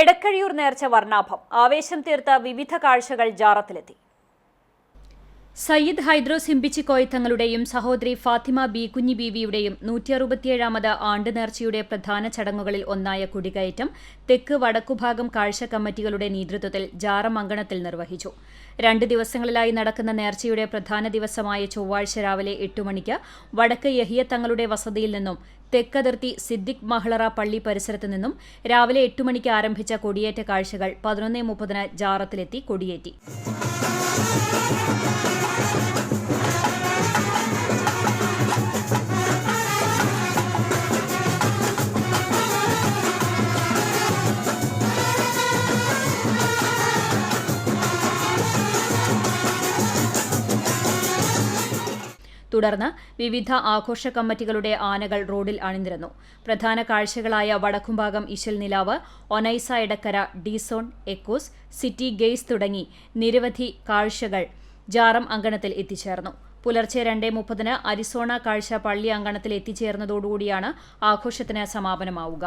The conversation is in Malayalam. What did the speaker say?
എടക്കഴിയൂർ നേർച്ച വർണാഭം. ആവേശം തീർത്ത വിവിധ കാഴ്ചകൾ ജാറത്തിലെത്തി. സയ്യിദ് ഹൈദ്രോസ് ഹിംബിച്ചിക്കോയ് തങ്ങളുടെയും സഹോദരി ഫാത്തിമ ബി കുഞ്ഞി ബീവിയുടെയും നൂറ്റി അറുപത്തിയേഴാമത് ആണ്ട് നേർച്ചയുടെ പ്രധാന ചടങ്ങുകളിൽ ഒന്നായ കുടികയറ്റം തെക്ക് വടക്കുഭാഗം കാഴ്ച കമ്മിറ്റികളുടെ നേതൃത്വത്തിൽ ജാറമങ്കണത്തിൽ നിർവഹിച്ചു. രണ്ട് ദിവസങ്ങളിലായി നടക്കുന്ന നേർച്ചയുടെ പ്രധാന ദിവസമായ ചൊവ്വാഴ്ച രാവിലെ എട്ട് മണിക്ക് വടക്ക് യഹിയ തങ്ങളുടെ വസതിയിൽ നിന്നും തെക്കതിർത്തി സിദ്ദിഖ് മഹ്ളറ പള്ളി പരിസരത്ത് നിന്നും രാവിലെ എട്ട് മണിക്ക് ആരംഭിച്ച കൊടിയേറ്റ കാഴ്ചകൾ പതിനൊന്നേ മുപ്പതിന് ജാറത്തിലെത്തി കൊടിയേറ്റി. തുടർന്ന് വിവിധ ആഘോഷ കമ്മിറ്റികളുടെ ആനകൾ റോഡിൽ അണിനിരന്നു. പ്രധാന കാഴ്ചകളായ വടക്കുംഭാഗം ഇശൽ നിലാവ് ഒനൈസ Edakkara D zone echoes city guys തുടങ്ങി നിരവധി കാഴ്ചകൾ ജാറം അങ്കണത്തിൽ എത്തിച്ചേർന്നു. പുലർച്ചെ രണ്ടേ മുപ്പതിന് അരിസോണ കാഴ്ച പള്ളി അങ്കണത്തിൽ എത്തിച്ചേർന്നതോടുകൂടിയാണ് ആഘോഷത്തിന് സമാപനമാവുക.